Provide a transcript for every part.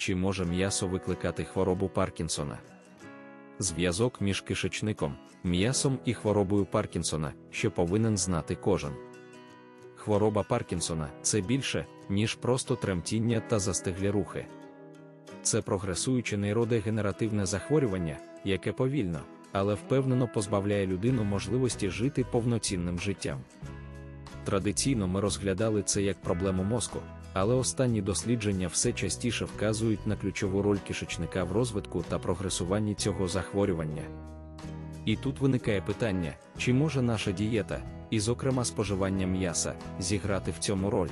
чи може м'ясо викликати хворобу Паркінсона? Зв'язок між кишечником, м'ясом і хворобою Паркінсона, що повинен знати кожен. Хвороба Паркінсона це більше, ніж просто тремтіння та застиглі рухи. Це прогресуюче нейродегенеративне захворювання, яке повільно, але впевнено позбавляє людину можливості жити повноцінним життям. Традиційно ми розглядали це як проблему мозку, але останні дослідження все частіше вказують на ключову роль кишечника в розвитку та прогресуванні цього захворювання. І тут виникає питання, чи може наша дієта, і, зокрема, споживання м'яса, зіграти в цьому роль.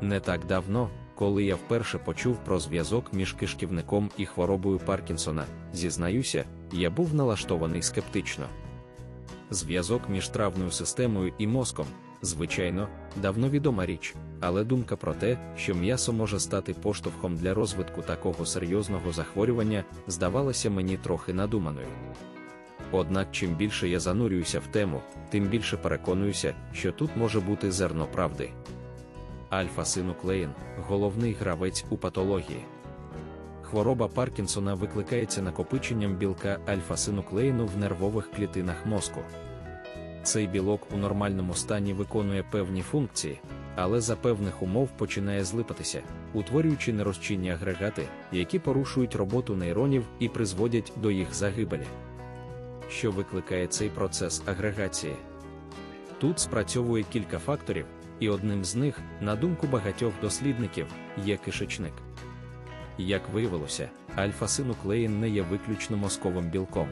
Не так давно, коли я вперше почув про зв'язок між кишківником і хворобою Паркінсона, зізнаюся, я був налаштований скептично. Зв'язок між травною системою і мозком, звичайно, давно відома річ, але думка про те, що м'ясо може стати поштовхом для розвитку такого серйозного захворювання, здавалася мені трохи надуманою. Однак, чим більше я занурююся в тему, тим більше переконуюся, що тут може бути зерно правди. Альфа-синуклеїн головний гравець у патології. Хвороба Паркінсона викликається накопиченням білка альфа-синуклеїну в нервових клітинах мозку. Цей білок у нормальному стані виконує певні функції, але за певних умов починає злипатися, утворюючи нерозчинні агрегати, які порушують роботу нейронів і призводять до їх загибелі. Що викликає цей процес агрегації? Тут спрацьовує кілька факторів, і одним з них, на думку багатьох дослідників, є кишечник. Як виявилося, альфа-синуклеїн не є виключно мозковим білком.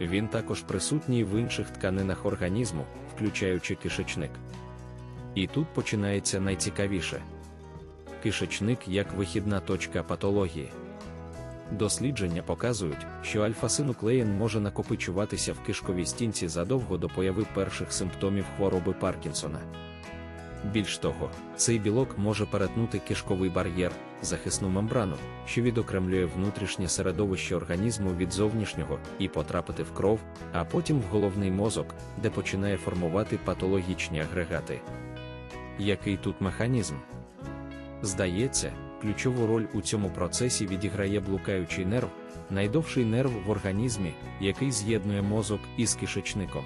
Він також присутній в інших тканинах організму, включаючи кишечник. І тут починається найцікавіше: кишечник як вихідна точка патології. Дослідження показують, що альфа-синуклеїн може накопичуватися в кишковій стінці задовго до появи перших симптомів хвороби Паркінсона. Більш того, цей білок може перетнути кишковий бар'єр, захисну мембрану, що відокремлює внутрішнє середовище організму від зовнішнього, і потрапити в кров, а потім в головний мозок, де починає формувати патологічні агрегати. Який тут механізм? Здається, ключову роль у цьому процесі відіграє блукаючий нерв, найдовший нерв в організмі, який з'єднує мозок із кишечником.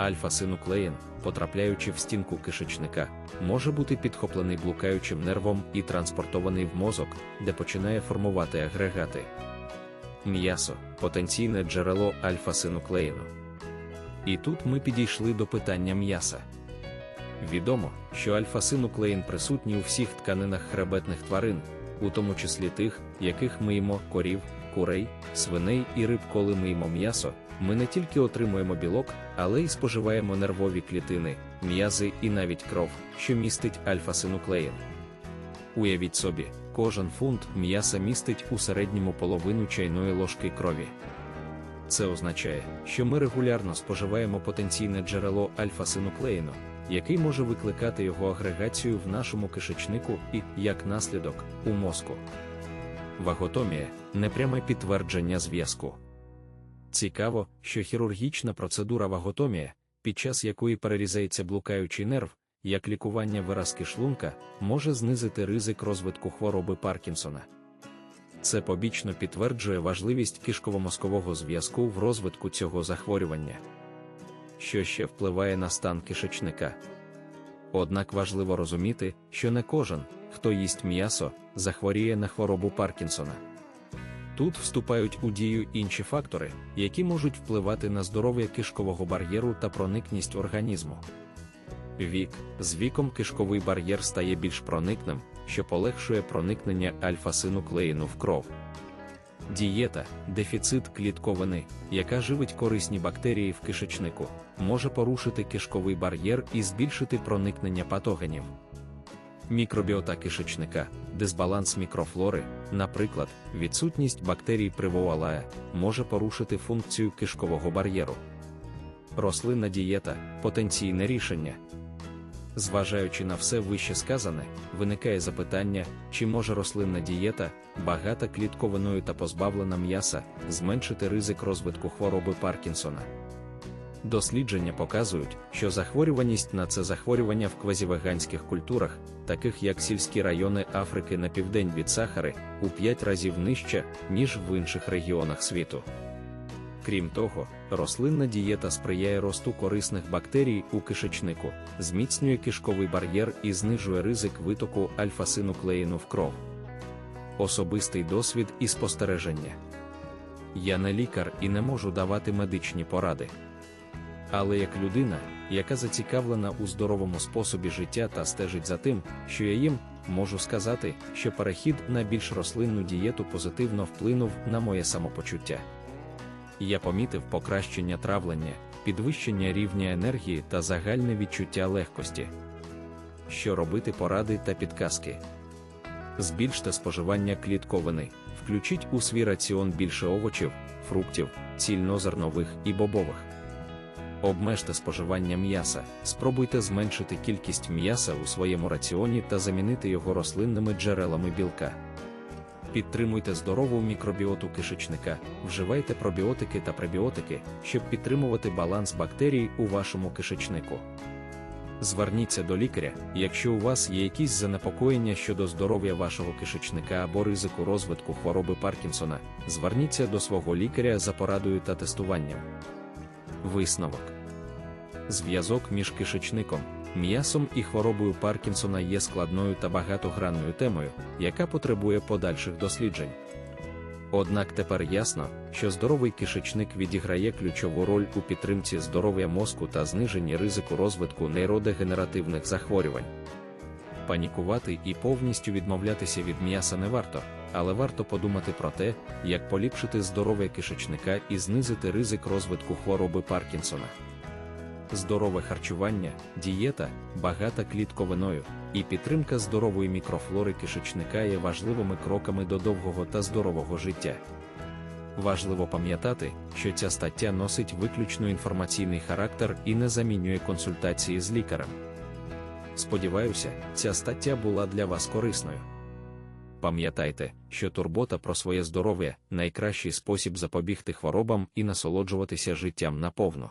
Альфа-синуклеїн, потрапляючи в стінку кишечника, може бути підхоплений блукаючим нервом і транспортований в мозок, де починає формувати агрегати. М'ясо потенційне джерело альфа-синуклеїну. І тут ми підійшли до питання м'яса. Відомо, що альфа-синуклеїн присутній у всіх тканинах хребетних тварин, у тому числі тих, яких ми їмо корів, курей, свиней і риб, коли ми їмо м'ясо, ми не тільки отримуємо білок, але й споживаємо нервові клітини, м'язи і навіть кров, що містить альфа-синуклеїн. Уявіть собі, кожен фунт м'яса містить у середньому половину чайної ложки крові. Це означає, що ми регулярно споживаємо потенційне джерело альфа-синуклеїну, який може викликати його агрегацію в нашому кишечнику і, як наслідок, у мозку. Ваготомія непряме підтвердження зв'язку. Цікаво, що хірургічна процедура ваготомія, під час якої перерізається блукаючий нерв, як лікування виразки шлунка, може знизити ризик розвитку хвороби Паркінсона. Це побічно підтверджує важливість кишково-мозкового зв'язку в розвитку цього захворювання, що ще впливає на стан кишечника. Однак важливо розуміти, що не кожен, хто їсть м'ясо, захворіє на хворобу Паркінсона. Тут вступають у дію інші фактори, які можуть впливати на здоров'я кишкового бар'єру та проникність організму. Вік з віком кишковий бар'єр стає більш проникним, що полегшує проникнення альфа-синуклеїну в кров. Дієта, дефіцит клітковини, яка живить корисні бактерії в кишечнику, може порушити кишковий бар'єр і збільшити проникнення патогенів. Мікробіота кишечника, дисбаланс мікрофлори, наприклад, відсутність бактерій привоалая, може порушити функцію кишкового бар'єру. Рослинна дієта потенційне рішення. Зважаючи на все вище сказане, виникає запитання, чи може рослинна дієта, багата клітковиною та позбавлена м'яса, зменшити ризик розвитку хвороби Паркінсона. Дослідження показують, що захворюваність на це захворювання в квазівеганських культурах, таких як сільські райони Африки на південь від Сахари, у 5 разів нижча, ніж в інших регіонах світу. Крім того, рослинна дієта сприяє росту корисних бактерій у кишечнику, зміцнює кишковий бар'єр і знижує ризик витоку альфа-синуклеїну в кров. Особистий досвід і спостереження. Я не лікар і не можу давати медичні поради. Але як людина, яка зацікавлена у здоровому способі життя та стежить за тим, що я їм, можу сказати, що перехід на більш рослинну дієту позитивно вплинув на моє самопочуття. Я помітив покращення травлення, підвищення рівня енергії та загальне відчуття легкості. Що робити поради та підказки. Збільште споживання клітковини, включіть у свій раціон більше овочів, фруктів, цільнозернових і бобових. Обмежте споживання м'яса, спробуйте зменшити кількість м'яса у своєму раціоні та замінити його рослинними джерелами білка. Підтримуйте здорову мікробіоту кишечника, вживайте пробіотики та пребіотики, щоб підтримувати баланс бактерій у вашому кишечнику. Зверніться до лікаря, якщо у вас є якісь занепокоєння щодо здоров'я вашого кишечника або ризику розвитку хвороби Паркінсона, зверніться до свого лікаря за порадою та тестуванням. Висновок Зв'язок між кишечником, м'ясом і хворобою Паркінсона є складною та багатогранною темою, яка потребує подальших досліджень. Однак тепер ясно, що здоровий кишечник відіграє ключову роль у підтримці здоров'я мозку та зниженні ризику розвитку нейродегенеративних захворювань. Панікувати і повністю відмовлятися від м'яса не варто, але варто подумати про те, як поліпшити здоров'я кишечника і знизити ризик розвитку хвороби Паркінсона. Здорове харчування, дієта, багата клітковиною і підтримка здорової мікрофлори кишечника є важливими кроками до довгого та здорового життя. Важливо пам'ятати, що ця стаття носить виключно інформаційний характер і не замінює консультації з лікарем. Сподіваюся, ця стаття була для вас корисною. Пам'ятайте, що турбота про своє здоров'я найкращий спосіб запобігти хворобам і насолоджуватися життям наповну.